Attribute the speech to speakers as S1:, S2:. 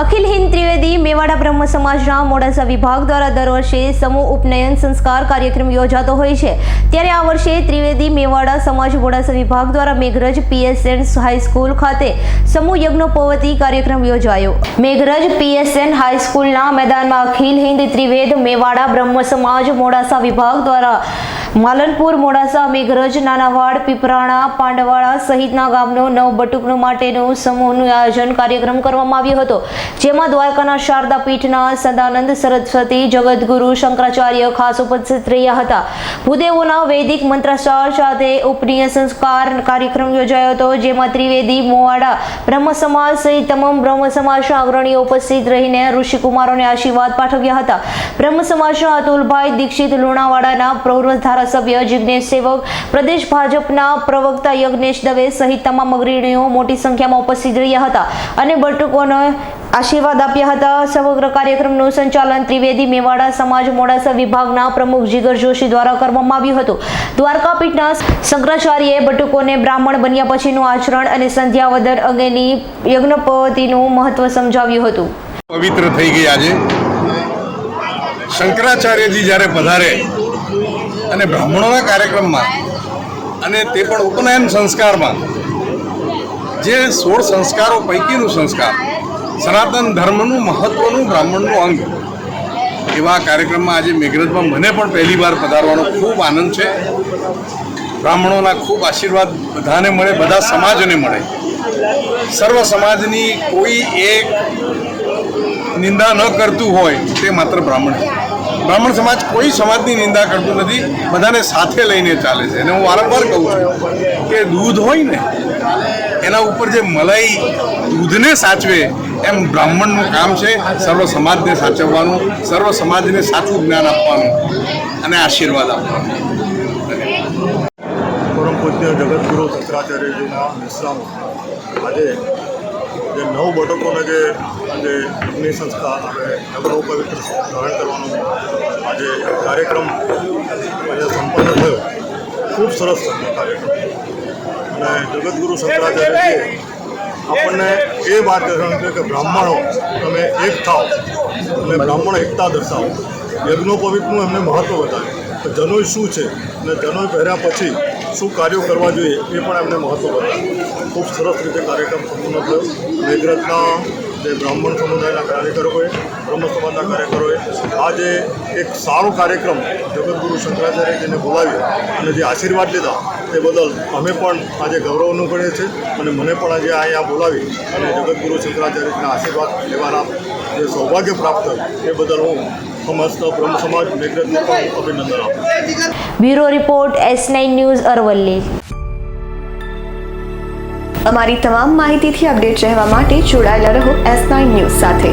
S1: અખિલ હિન્દ ત્રિવેદી મેવાડા બ્રહ્મ સમાજના મોડાસા વિભાગ દ્વારા દર વર્ષે સમૂહ ઉપનયન સંસ્કાર કાર્યક્રમ યોજાતો હોય છે. ત્યારે આ વર્ષે ત્રિવેદી મેવાડા સમાજ મોડાસા વિભાગ દ્વારા મેઘરજ પીએસએન હાઈસ્કૂલ ખાતે સમૂહ યજ્ઞોપવતી કાર્યક્રમ યોજાયો. મેઘરજ પીએસએન હાઈસ્કૂલના મેદાનમાં અખિલ હિન્દ ત્રિવેદ મેવાડા બ્રહ્મ સમાજ મોડાસા વિભાગ દ્વારા માલનપુર મોડાસા મેઘરજ, નાનાવાડ, પીપરાણા, પાંડવાળા સહિતના ગામનો નવ બટુકનો માટેનું સમૂહનું આયોજન કાર્યક્રમ કરવામાં આવ્યો હતો, જેમાં દ્વારકાના શારદા પીઠના સદાનંદ, સરસ્વતી, જગદગુરુ, શંકરાચાર્ય ખાસ ઉપસ્થિત રહ્યા હતા. ભૂદેવોના વૈદિક મંત્રાચાર સાથે ઉપનીય સંસ્કાર કાર્યક્રમ યોજાયો હતો, જેમાં ત્રિવેદી, મોવાડા બ્રહ્મ સમાજ સહિત તમામ બ્રહ્મ સમાજના અગ્રણીઓ ઉપસ્થિત રહીને ઋષિકુમારોને આશીર્વાદ પાઠવ્યા હતા. બ્રહ્મ સમાજના અતુલભાઈ દીક્ષિત લુણાવાડાના પ્રવૃત્ત ધારાસભ્ય જિજ્ઞેશ સેવક, પ્રદેશ ભાજપના પ્રવક્તા યજ્ઞેશ દવે સહિત તમામ અગ્રણીઓ મોટી સંખ્યામાં ઉપસ્થિત રહ્યા હતા અને બટુકોને આશીર્વાદ આપ્યા હતા. સમગ્ર કાર્યક્રમનું સંચાલન ત્રિવેદી મેવાડા સમાજ મોડાસા વિભાગના પ્રમુખ જીગર જોશી દ્વારા કરવામાં આવ્યું હતું. દ્વારકાપીઠના શંકરાચાર્યએ બટુકોને બ્રાહ્મણ બન્યા પછીનું આચરણ અને સંધ્યાવદન અંગેની યજ્ઞપતિનું મહત્વ સમજાવ્યું હતું.
S2: પવિત્ર થઈ ગઈ આજે. શંકરાચાર્યજી જ્યારે પધારે અને બ્રાહ્મણોના કાર્યક્રમમાં અને તે પણ ઉપનયન સંસ્કારમાં જે સોળ સંસ્કારો પૈકીનું સંસ્કાર, સનાતન ધર્મનું મહત્વનું બ્રાહ્મણનું અંગ, એવા કાર્યક્રમમાં આજે મેઘરજમાં મને પણ પહેલી વાર પધારવાનો ખૂબ આનંદ છે. બ્રાહ્મણોના ખૂબ આશીર્વાદ બધાને મળે, બધા સમાજને મળે. સર્વ સમાજની કોઈ એક નિંદા ન કરતું હોય તે માત્ર બ્રાહ્મણ. બ્રાહ્મણ સમાજ કોઈ સમાજની નિંદા કરતું નથી, બધાને સાથે લઈને ચાલે છે. અને હું વારંવાર કહું છું કે દૂધ હોય ને, એના ઉપર જે મલાઈ દૂધને સાચવે, એમ બ્રાહ્મણનું કામ છે સર્વ સમાજને સાચવવાનું, સર્વ સમાજને સાચું જ્ઞાન આપવાનું અને આશીર્વાદ આપવાનું.
S3: પરમ પૂજ્ય જગતગુરુ શંકરાચાર્યજીના વિશ્રામ આજે જે નવ બટકોને જે આજે અગ્નિ સંસ્થા આપણે નગરો પવિત્ર ગ્રહણ કરવાનો આજે કાર્યક્રમ આજે સંપન્ન થયો. ખૂબ સરસ કાર્યક્રમ. અને જગદગુરુ શંકરાચાર્યજીએ આપણને એ વાત જણાવી છે કે બ્રાહ્મણો, તમે એક થાઓ અને બ્રાહ્મણ એકતા દર્શાવો. યજ્ઞોપવિતનું એમને મહત્ત્વ બતાવ્યું કે જનોય શું છે? અને જનોય પહેર્યા પછી શું કાર્યો કરવા જોઈએ એ પણ એમને મહત્ત્વ બતાવ્યું ખૂબ સરસ રીતે કાર્યક્રમ સંપૂર્ણ થયો. મેઘરથના જે બ્રાહ્મણ સમુદાયના કાર્યકરોએ બ્રહ્મ સમાજના કાર્યકરોએ આજે એક સારો કાર્યક્રમ જગતગુરુ શંકરાચાર્યજીને બોલાવ્યો અને જે આશીર્વાદ લીધા તે બદલ અમે પણ આજે ગૌરવ અનુભવીએ છીએ અને મને પણ આજે અહીંયા બોલાવી અને જગતગુરુ શંકરાચાર્યજીના આશીર્વાદ, લેવાના જે સૌભાગ્ય પ્રાપ્ત એ બદલ હું
S1: bureau report S nine news Aravalli.
S4: અમારી તમામ માહિતીથી અપડેટ રહેવા માટે જોડાયેલા રહો એસ નાઇન ન્યૂઝ સાથે.